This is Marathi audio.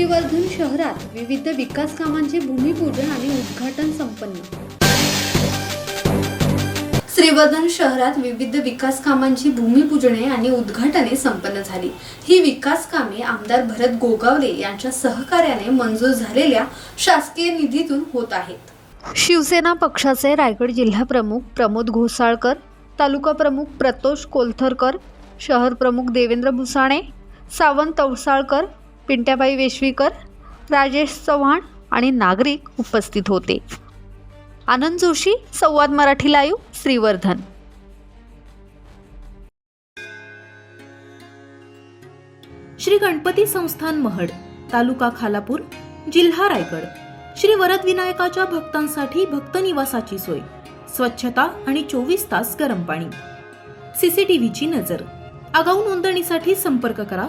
श्रीवर्धन शहरात विविध विकास कामांचे भूमिपूजन आणि उद्घाटन संपन्न. श्रीवर्धन शहरात विविध विकास कामांची भूमिपूजने आणि उद्घाटने संपन्न झाली. ही विकास कामे आमदार भरत गोगावले यांच्या सहकार्याने मंजूर झालेल्या शासकीय निधीतून होत आहेत. शिवसेना पक्षाचे रायगड जिल्हा प्रमुख प्रमोद घोसाळकर तालुका प्रमुख प्रतोष कोलथरकर शहर प्रमुख देवेंद्र भुसाणे सावंत तवसाळकर पिंट्याबाई वेशवीकर राजेश चव्हाण आणि नागरिक उपस्थित होते. आनंद जोशी संवाद मराठी लाईव्ह श्रीवर्धन. श्री गणपती संस्थान महड तालुका खालापूर जिल्हा रायगड. श्री वरद विनायकाच्या भक्तांसाठी भक्त निवासाची सोय स्वच्छता आणि चोवीस तास गरम पाणी. सीसीटीव्हीची नजर. आगाऊ नोंदणीसाठी संपर्क करा